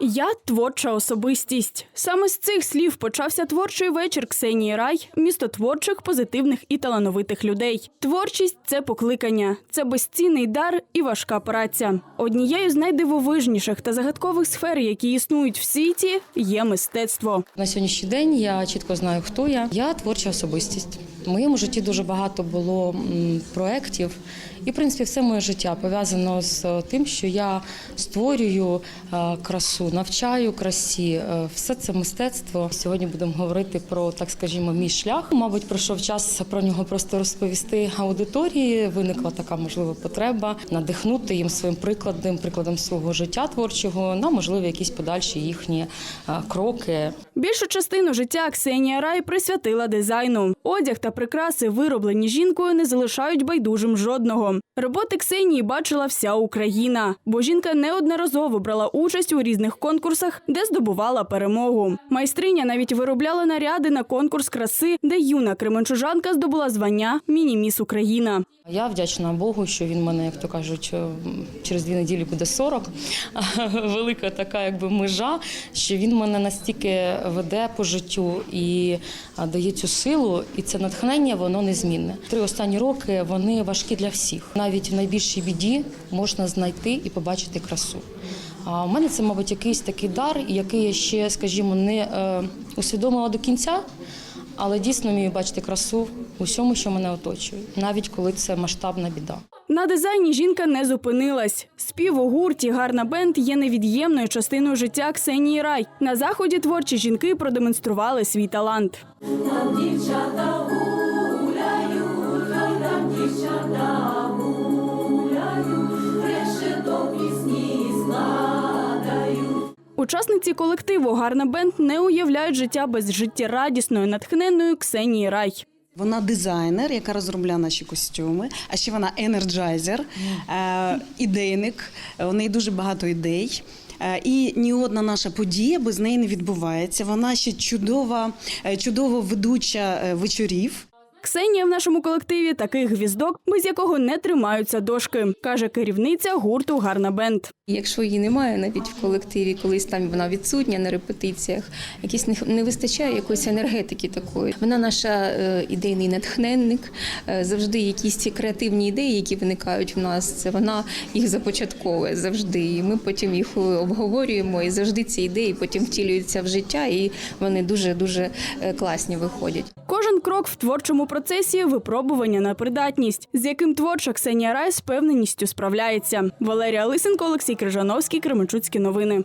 Я творча особистість. Саме з цих слів почався творчий вечір Ксенії Рай, місто творчих, позитивних і талановитих людей. Творчість це покликання, це безцінний дар і важка праця. Однією з найдивовижніших та загадкових сфер, які існують в світі, є мистецтво. На сьогоднішній день я чітко знаю, хто я. Я творча особистість. В моєму житті дуже багато було проєктів, і в принципі все моє життя пов'язано з е, тим, що я створюю е, красу, навчаю красі. Е, Все це мистецтво. Сьогодні будемо говорити про, так скажімо, мій шлях. Мабуть, пройшов час про нього просто розповісти аудиторії. Виникла така можливо потреба надихнути їм своїм прикладом, прикладом свого життя творчого на можливі якісь подальші їхні кроки. Більшу частину життя Ксенія Рай присвятила дизайну. Одяг та прикраси, вироблені жінкою, не залишають байдужим жодного. Роботи Ксенії бачила вся Україна, бо жінка неодноразово брала участь у різних конкурсах, де здобувала перемогу. Майстриня навіть виробляла наряди на конкурс краси, де юна кременчужанка здобула звання Міні-міс Україна. Я вдячна Богу, що він мене, як то кажуть, е, через дві неділі буде 40. Велика така якби межа, що він мене настільки веде по життю і дає цю силу, і це натхнення, воно незмінне. Три останні роки вони важкі для всіх. Навіть в найбільшій біді можна знайти і побачити красу. А у мене це, мабуть, якийсь такий дар, який я ще, скажімо, не е, усвідомила до кінця. Але дійсно вмію бачити красу у всьому, що мене оточує, навіть коли це масштабна біда. На дизайні жінка не зупинилась. Спів у гурті Гарна бенд є невід'ємною частиною життя Ксенії Рай. На заході творчі жінки продемонстрували свій талант. Учасниці колективу Гарна бенд не уявляють життя без життєрадісної, натхненної Ксенії Рай. Вона дизайнер, яка розробляє наші костюми, а ще вона енерджайзер, е, ідейник. У неї дуже багато ідей. Е, І ні одна наша подія без неї не відбувається. Вона ще чудова, е, чудово ведуча вечорів. Ксенія в нашому колективі такий гвіздок, без якого не тримаються дошки, каже керівниця гурту Гарна бенд. Якщо її немає навіть в колективі, колись там вона відсутня на репетиціях, якісь не, вистачає якоїсь енергетики такої. Вона наша е, ідейний натхненник. Е, завжди якісь ці креативні ідеї, які виникають в нас, це вона їх започатковує завжди. І ми потім їх е, обговорюємо, і завжди ці ідеї потім втілюються в життя, і вони дуже дуже класні виходять. Крок в творчому процесі випробування на придатність, з яким творча Ксенія Рай з певненістю справляється. Валерія Лисенко, Олексій Крижановський, Кременчуцькі новини.